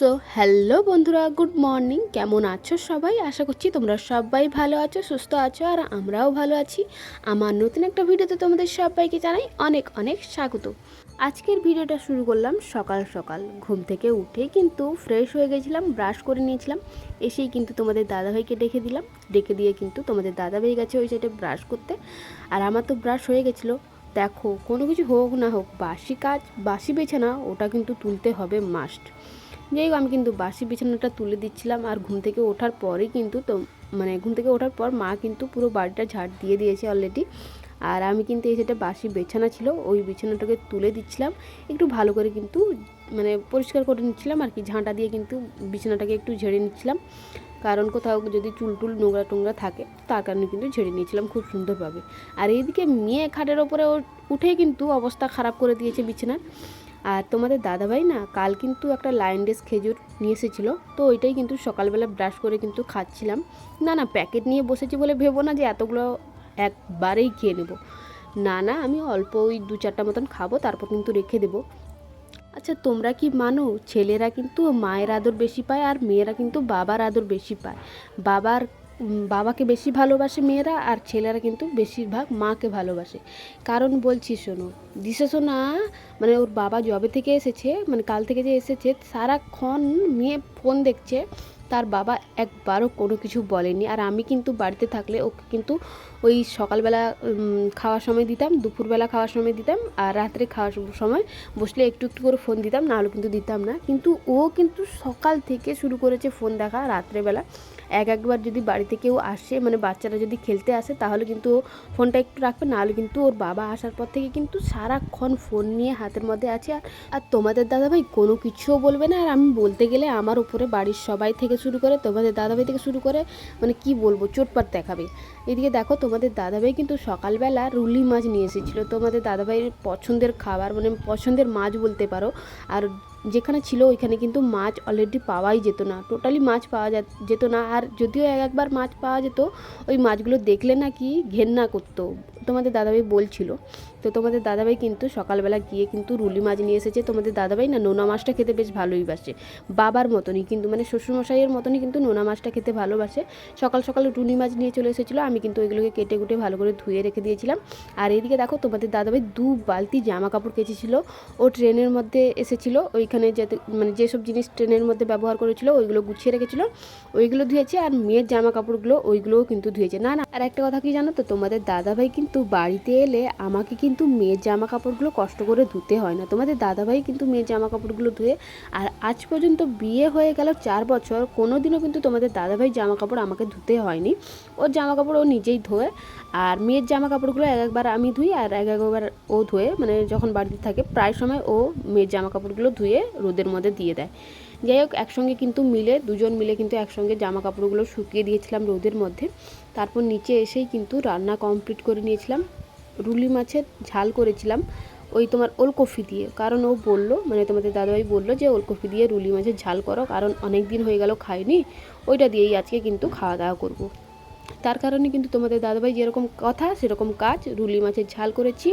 So hello বন্ধুরা, good morning. কেমন আছো সবাই? আশা করছি তোমরা সবাই ভালো আছো, সুস্থ আছো, আর আমরাও ভালো আছি। আমার নতুন একটা ভিডিওতে তোমাদের সবাইকে জানাই অনেক অনেক স্বাগত। আজকের ভিডিওটা শুরু করলাম সকাল সকাল। ঘুম থেকে উঠেই কিন্তু ফ্রেশ হয়ে গেছিলাম ব্রাশ করে নিয়েছিলাম। এসেই কিন্তু তোমাদের দাদাভাইকে ডেকে দিলাম। ডেকে দিয়ে কিন্তু তোমাদের দাদাভাই গেছে ওই সাইডে ব্রাশ করতে। আর আমার তো ব্রাশ হয়ে গেছিল। দেখো, কোনো কিছু হোক না হোক, বাসি কাজ, বাসি বিছানা, ওটা কিন্তু তুলতে হবে মাস্ট যাই হোক, আমি কিন্তু বাসি বিছানাটা তুলে দিচ্ছিলাম আর ঘুম থেকে ওঠার পরেই কিন্তু তো মানে ঘুম থেকে ওঠার পর মা কিন্তু পুরো বাড়িটা ঝাড় দিয়ে দিয়েছে অলরেডি আর আমি কিন্তু এই সেটা বাসি বিছানা ছিল, ওই বিছানাটাকে তুলে দিচ্ছিলাম। একটু ভালো করে কিন্তু মানে পরিষ্কার করে নিচ্ছিলাম আর কি, ঝাঁটা দিয়ে কিন্তু বিছানাটাকে একটু ঝেড়ে নিচ্ছিলাম। কারণ কোথাও যদি চুল টুল নোংরা টোংরা থাকে, তার কারণে কিন্তু ঝেড়ে নিয়েছিলাম খুব সুন্দরভাবে। আর এইদিকে মেয়ে খাটের ওপরে উঠে কিন্তু অবস্থা খারাপ করে দিয়েছে বিছানার। আর তোমাদের দাদাভাই না কাল কিন্তু একটা লাইন ডেস খেজুর নিয়ে এসেছিল। তো ওইটাই কিন্তু সকালবেলা ব্রাশ করে কিন্তু খাচ্ছিলাম। না না প্যাকেট নিয়ে বসেছি বলে ভেবো না যে এতগুলো একবারেই খেয়ে নেব। না না, আমি অল্প ওই দু চারটা মতন খাব, তারপর কিন্তু রেখে দেবো। আচ্ছা তোমরা কি মানো, ছেলেরা কিন্তু মায়ের আদর বেশি পায় আর মেয়েরা কিন্তু বাবার আদর বেশি পায়। বাবার বাবাকে বেশি ভালোবাসে মেয়েরা আর ছেলেরা কিন্তু বেশিরভাগ মাকে ভালোবাসে। কারণ বলছি শোনো দিশা শোনা মানে ওর বাবা জবে থেকে এসেছে মানে কাল থেকে যে এসেছে, সারাক্ষণ মেয়ে ফোন দেখছে, তার বাবা একবারও কোনো কিছু বলেনি। আর আমি কিন্তু বাড়িতে থাকলে ওকে কিন্তু ওই সকালবেলা খাওয়ার সময় দিতাম, দুপুরবেলা খাওয়ার সময় দিতাম, আর রাত্রে খাওয়ার সময় বসলে একটু একটু করে ফোন দিতাম, নাহলে কিন্তু দিতাম না। কিন্তু ও কিন্তু সকাল থেকে শুরু করেছে ফোন দেখা রাত্রেবেলা। এক একবার যদি বাড়িতে কেউ আসে মানে বাচ্চারা যদি খেলতে আসে, তাহলে কিন্তু ও ফোনটা একটু রাখবে, নাহলে কিন্তু ওর বাবা আসার পর থেকে কিন্তু সারাক্ষণ ফোন নিয়ে হাতের মধ্যে আছে। আর আর তোমাদের দাদাভাই কোনো কিছুও বলবে না। আর আমি বলতে গেলে আমার উপরে বাড়ির সবাই থেকে শুরু করে, তোমাদের দাদাভাই থেকে শুরু করে মানে কি বলব, চোটপাট দেখাবে। এদিকে দেখো তোমাদের দাদাভাই কিন্তু সকালবেলা রুলি মাছ নিয়ে এসেছিল। তোমাদের দাদাভাইয়ের পছন্দের খাবার মানে পছন্দের মাছ বলতে পারো। আর যেখানে ছিল, ওইখানে কিন্তু মাছ অলরেডি পাওয়াই যেত না। টোটালি মাছ পাওয়া যেত না। আর যদিও এক একবার মাছ পাওয়া যেত, ওই মাছগুলো দেখলে নাকি ঘেন্না করতো। তোমাদের দাদাভাই বলছিল। তো তোমাদের দাদাভাই কিন্তু সকালবেলা গিয়ে কিন্তু রুলি মাছ নিয়ে এসেছে। তোমাদের দাদাভাই না নোনা মাছটা খেতে বেশ ভালোই বাসে। বাবার মতনই কিন্তু মানে শ্বশুরমশাইয়ের মতনই কিন্তু নোনা মাছটা খেতে ভালোবাসে। সকাল সকাল রুলি মাছ নিয়ে চলে এসেছিল। আমি কিন্তু ওইগুলোকে কেটে কুটে ভালো করে ধুয়ে রেখে দিয়েছিলাম। আর এইদিকে দেখো, তোমাদের দাদাভাই দু বালতি জামা কাপড় কেচেছিল। ও ট্রেনের মধ্যে এসেছিল। ওইখানে যাতে মানে যেসব জিনিস ট্রেনের মধ্যে ব্যবহার করেছিল, ওইগুলো গুছিয়ে রেখেছিল। ওইগুলো ধুয়েছে আর মেয়ের জামা কাপড়গুলো ওইগুলোও কিন্তু ধুয়েছে। না না, আর একটা কথা কি জানো তো, তোমাদের দাদাভাই কিন্তু বাড়িতে এলে আমাকে কিন্তু মেয়ের জামা কাপড়গুলো কষ্ট করে ধুতে হয় না। তোমাদের দাদাভাই কিন্তু মেয়ের জামা কাপড়গুলো ধুয়ে, আর আজ পর্যন্ত বিয়ে হয়ে গেল চার বছর কোনো দিনও কিন্তু তোমাদের দাদাভাই জামা কাপড় আমাকে ধুতে হয়নি। ওর জামা কাপড় ও নিজেই ধোয়, আর মেয়ের জামা কাপড়গুলো এক একবার আমি ধুই, আর এক একবার ও ধুয়ে। মানে যখন বাড়িতে থাকে, প্রায় সময় ও মেয়ের জামা কাপড়গুলো ধুয়ে রোদের মধ্যে দিয়ে দেয়। যাই হোক একসঙ্গে কিন্তু মিলে, দুজন মিলে কিন্তু একসঙ্গে জামা কাপড়গুলো শুকিয়ে দিয়েছিলাম রোদের মধ্যে। তারপর নিচে এসেই কিন্তু রান্না কমপ্লিট করে নিয়েছিলাম। রুলি মাছের ঝাল করেছিলাম ওই তোমার ওলকপি দিয়ে। কারণ ও বলল মানে তোমাদের দাদাভাই বলল যে ওলকপি দিয়ে রুলি মাছের ঝাল করো, কারণ অনেক দিন হয়ে গেল খাইনি, ওইটা দিয়েই আজকে কিন্তু খাওয়া দাওয়া করব। তার কারণে কিন্তু তোমাদের দাদাভাই যেরকম কথা, সেরকম কাজ। রুলি মাছের ঝাল করেছি,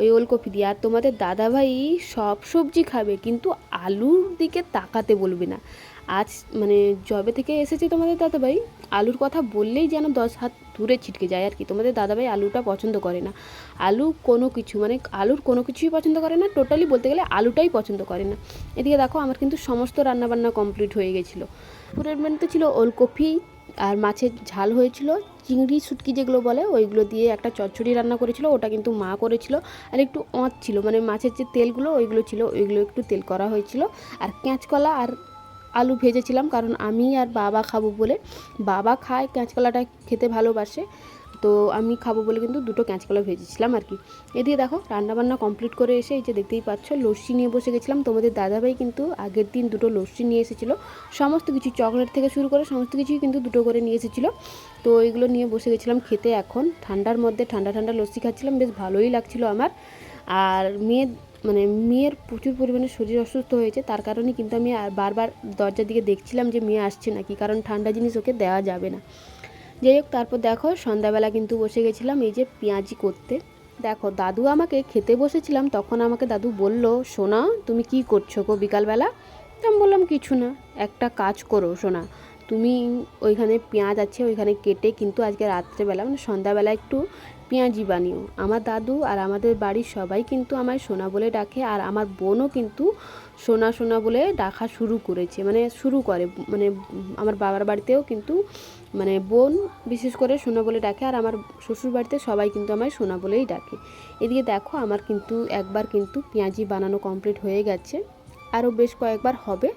ওই ওলকপি দিয়ে। আর তোমাদের দাদাভাই সব সবজি খাবে, কিন্তু আলুর দিকে তাকাতে বলবে না। আজ মানে জবে থেকে এসেছে তোমাদের দাদাভাই, আলুর কথা বললেই যেন দশ হাত দূরে ছিটকে যায় আর কি। তোমাদের দাদাভাই আলুটা পছন্দ করে না। আলু কোনো কিছু মানে আলুর কোনো কিছুই পছন্দ করে না। টোটালি বলতে গেলে আলুটাই পছন্দ করে না। এদিকে দেখো, আমার কিন্তু সমস্ত রান্নাবান্না কমপ্লিট হয়ে গেছিল। পুরের মেনুতে ছিল ওলকপি আর মাছের ঝাল হয়েছিল, চিংড়ি, শুটকি যেগুলো বলে ওইগুলো দিয়ে একটা চচ্চড়ি রান্না করেছিল, ওটা কিন্তু মা করেছিল। আর একটু অঁচ ছিল মানে মাছের যে তেলগুলো ওইগুলো ছিল, ওইগুলো একটু তেল করা হয়েছিল। আর কাঁচকলা আর আলু ভেজেছিলাম, কারণ আমি আর বাবা খাব বলে বাবা খায় কাঁচকলাটা খেতে ভালোবাসে। তো আমি খাব বলে কিন্তু দুটো কাঁচকলা ভেজেছিলাম আর কি। এদিকে দেখো, রান্নাবান্না কমপ্লিট করে এসে এই যে দেখতেই পাচ্ছ, লস্যি নিয়ে বসে গেছিলাম। তোমাদের দাদাভাই কিন্তু আগের দিন দুটো লস্যি নিয়ে এসেছিল। সমস্ত কিছু চকলেট থেকে শুরু করে সমস্ত কিছুই কিন্তু দুটো করে নিয়ে এসেছিল। তো এইগুলো নিয়ে বসে গেছিলাম খেতে এখন। ঠান্ডার মধ্যে ঠান্ডা ঠান্ডা লস্যি খাচ্ছিলাম, বেশ ভালোই লাগছিল আমার। আর মেয়ের মানে মেয়ের প্রচুর পরিমাণে শরীর অসুস্থ হয়েছে, তার কারণে কিন্তু আমি বারবার দরজার দিকে দেখছিলাম যে মেয়ে আসছে নাকি, কারণ ঠান্ডা জিনিস ওকে দেওয়া যাবে না। যাই হোক, তারপর দেখো, সন্ধ্যাবেলা কিন্তু বসে গেছিলাম এই যে পেঁয়াজি করতে। দেখো, দাদু আমাকে খেতে বসেছিলাম, তখন আমাকে দাদু বলল, সোনা, তুমি কি করছ গো বিকালবেলা? আমি বললাম, কিছু না, একটা কাজ করো সোনা। তুমি ওইখানে পেঁয়াজ আছে, ওইখানে কেটে কিন্তু আজকে রাত্রেবেলা মানে সন্ধ্যাবেলা একটু পেঁয়াজি বানিও। আমার দাদু আর আমাদের বাড়ির সবাই কিন্তু আমায় সোনা বলে ডাকে আর আমার বোনও কিন্তু সোনা সোনা বলে ডাকা শুরু করেছে মানে শুরু করে মানে আমার বাবার বাড়িতেও কিন্তু মানে বোন বিশেষ করে সোনা বলে ডাকে আর আমার শ্বশুর বাড়িতে সবাই কিন্তু আমায় সোনা বলেই ডাকে। এদিকে দেখো আমার কিন্তু একবার কিন্তু পেঁয়াজি বানানো কমপ্লিট হয়ে গেছে। আরও বেশ কয়েকবার হবে।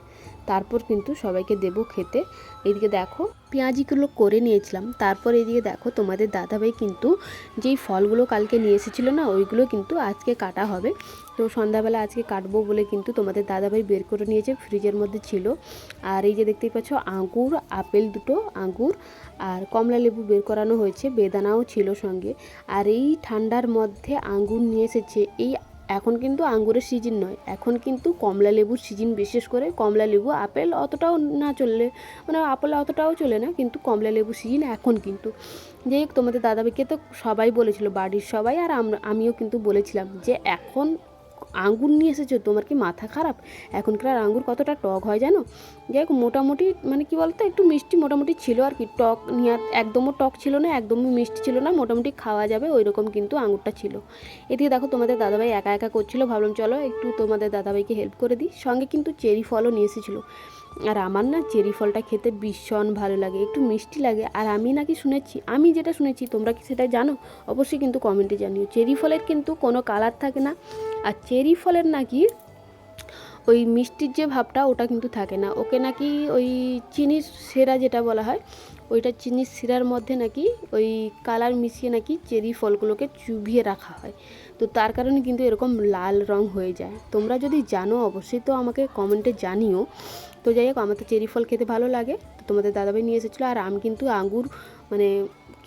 তারপর কিন্তু সবাইকে দেবো খেতে। এদিকে দেখো, পেঁয়াজিগুলো করে নিয়েছিলাম। তারপর এদিকে দেখো, তোমাদের দাদাভাই কিন্তু যেই ফলগুলো কালকে নিয়ে এসেছিল না, ওইগুলো কিন্তু আজকে কাটা হবে। তো সন্ধ্যাবেলা আজকে কাটবো বলে কিন্তু তোমাদের দাদাভাই বের করে নিয়েছে, ফ্রিজের মধ্যে ছিল। আর এই যে দেখতেই পাচ্ছ, আঙ্গুর, আপেল দুটো আঙ্গুর আর কমলা লেবু বের করানো হয়েছে, বেদানাও ছিল সঙ্গে। আর এই ঠান্ডার মধ্যে আঙ্গুর নিয়ে এসেছে, এই এখন কিন্তু আঙ্গুরের সিজন নয়, এখন কিন্তু কমলা লেবুর সিজন, বিশেষ করে কমলা লেবু, আপেল অতটাও না চললে মানে আপেল অতটাও চলে না, কিন্তু কমলা লেবু সিজন এখন কিন্তু। হোক, তোমাদের দাদাভাইকে তো সবাই বলেছিল, বাড়ির সবাই, আর আমিও কিন্তু বলেছিলাম যে এখন আঙ্গুর নিয়ে এসেছ? তোমার কি মাথা খারাপ? এখনকার আর আঙ্গুর কতটা টক হয় জানো? যাই হোক, মোটামুটি মানে কি বলতো, একটু মিষ্টি মোটামুটি ছিল আর কি। টক নিয়ে একদমও টক ছিল না, একদমই মিষ্টি ছিল না, মোটামুটি খাওয়া যাবে ওই রকম কিন্তু আঙুরটা ছিল। এদিকে দেখো, তোমাদের দাদাভাই একা একা করছিল। ভাবলাম, চলো একটু তোমাদের দাদাভাইকে হেল্প করে দিই। সঙ্গে কিন্তু চেরি ফলও নিয়ে এসেছিল। আর আমার না চেরি ফলটা খেতে ভীষণ ভালো লাগে, একটু মিষ্টি লাগে। আর আমি নাকি শুনেছি, আমি যেটা শুনেছি, তোমরা কি সেটা জানো? অবশ্যই কিন্তু কমেন্টে জানিও। চেরি ফলের কিন্তু কোনো কালার থাকে না। আর চেরি ফলের নাকি ওই মিষ্টির যে ভাবটা ওটা কিন্তু থাকে না। ওকে নাকি ওই চিনির সেরা যেটা বলা হয়, ওইটা চিনির শিরার মধ্যে নাকি ওই কালার মিশিয়ে নাকি চেরি ফলগুলোকে চুবিয়ে রাখা হয়। তো তার কারণে কিন্তু এরকম লাল রং হয়ে যায়। তোমরা যদি জানো, অবশ্যই তো আমাকে কমেন্টে জানিও। তো যাই হোক, আমার তো চেরি ফল খেতে ভালো লাগে। তো তোমাদের দাদাভাই নিয়ে এসেছিল, আর আম কিন্তু আঙ্গুর মানে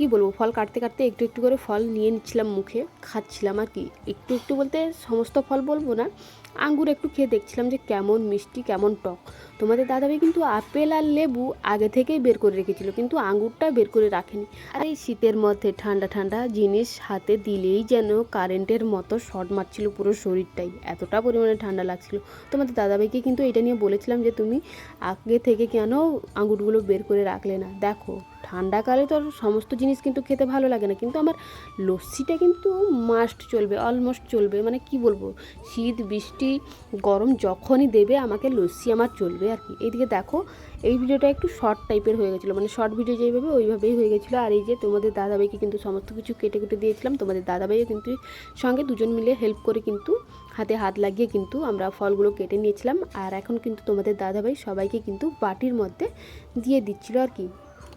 কি বলব, ফল কাটতে কাটতে একটু একটু করে ফল নিয়ে নিচ্ছিলাম মুখে, খাচ্ছিলাম আর কি। একটু একটু বলতে সমস্ত ফল বলব না আঙ্গুর একটু খেয়ে দেখছিলাম যে কেমন মিষ্টি, কেমন টক। তোমাদের দাদাভাই কিন্তু আপেল আর লেবু আগে থেকেই বের করে রেখেছিল, কিন্তু আঙ্গুরটা বের করে রাখেনি। আর এই শীতের মধ্যে ঠান্ডা ঠান্ডা জিনিস হাতে দিলেই যেন কারেন্টের মতো শর্ট মারছিল পুরো শরীরটাই। এতটা পরিমাণে ঠান্ডা লাগছিল। তোমাদের দাদাভাইকে কিন্তু এটা নিয়ে বলেছিলাম যে তুমি আগে থেকে কেন আঙ্গুরগুলো বের করে রাখলে না। দেখো ঠান্ডাকালে তো সমস্ত জিনিস কিন্তু খেতে ভালো লাগে না, কিন্তু আমার লস্যিটা কিন্তু মাস্ট চলবে, অলমোস্ট চলবে। মানে কি বলব? শীত, বৃষ্টি গরম যখনই দেবে, আমাকে লস্যি আমার চলবে আর কি। এইদিকে দেখো, এই ভিডিওটা একটু শর্ট টাইপের হয়ে গেছিল। মানে শর্ট ভিডিও যেভাবে, ওইভাবেই হয়ে গেছিল। আর এই যে তোমাদের দাদাভাইকে কিন্তু সমস্ত কিছু কেটে কেটে দিয়েছিলাম। তোমাদের দাদাভাইও কিন্তু সঙ্গে দুজন মিলে হেল্প করে কিন্তু হাতে হাত লাগিয়ে কিন্তু আমরা ফলগুলো কেটে নিয়েছিলাম। আর এখন কিন্তু তোমাদের দাদাভাই সবাইকে কিন্তু বাটির মধ্যে দিয়ে দিচ্ছিল আর কি।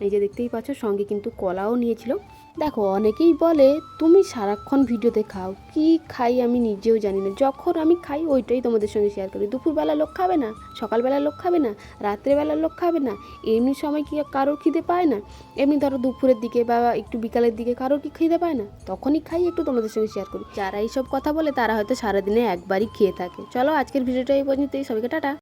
এই যে দেখতেই পাচ্ছ, সঙ্গে কিন্তু কলাও নিয়েছিল। দেখো, অনেকেই বলে, তুমি সারাক্ষণ ভিডিওতে খাও। কি খাই আমি নিজেও জানি না। যখন আমি খাই, ওইটাই তোমাদের সঙ্গে শেয়ার করি। দুপুরবেলা লোক খাবে না? সকালবেলা লোক খাবে না? রাত্রেবেলা লোক খাবে না? এমনি সময় কি কারোর খিদে পায় না? এমনি ধরো দুপুরের দিকে বা একটু বিকালের দিকে কারোর কি খিদে পায় না? তখনই খাই, একটু তোমাদের সঙ্গে শেয়ার করি। যারা এইসব কথা বলে, তারা হয়তো সারাদিনে একবারই খেয়ে থাকে। চলো, আজকের ভিডিওটা এই পর্যন্তই। সবাইকে টাটা।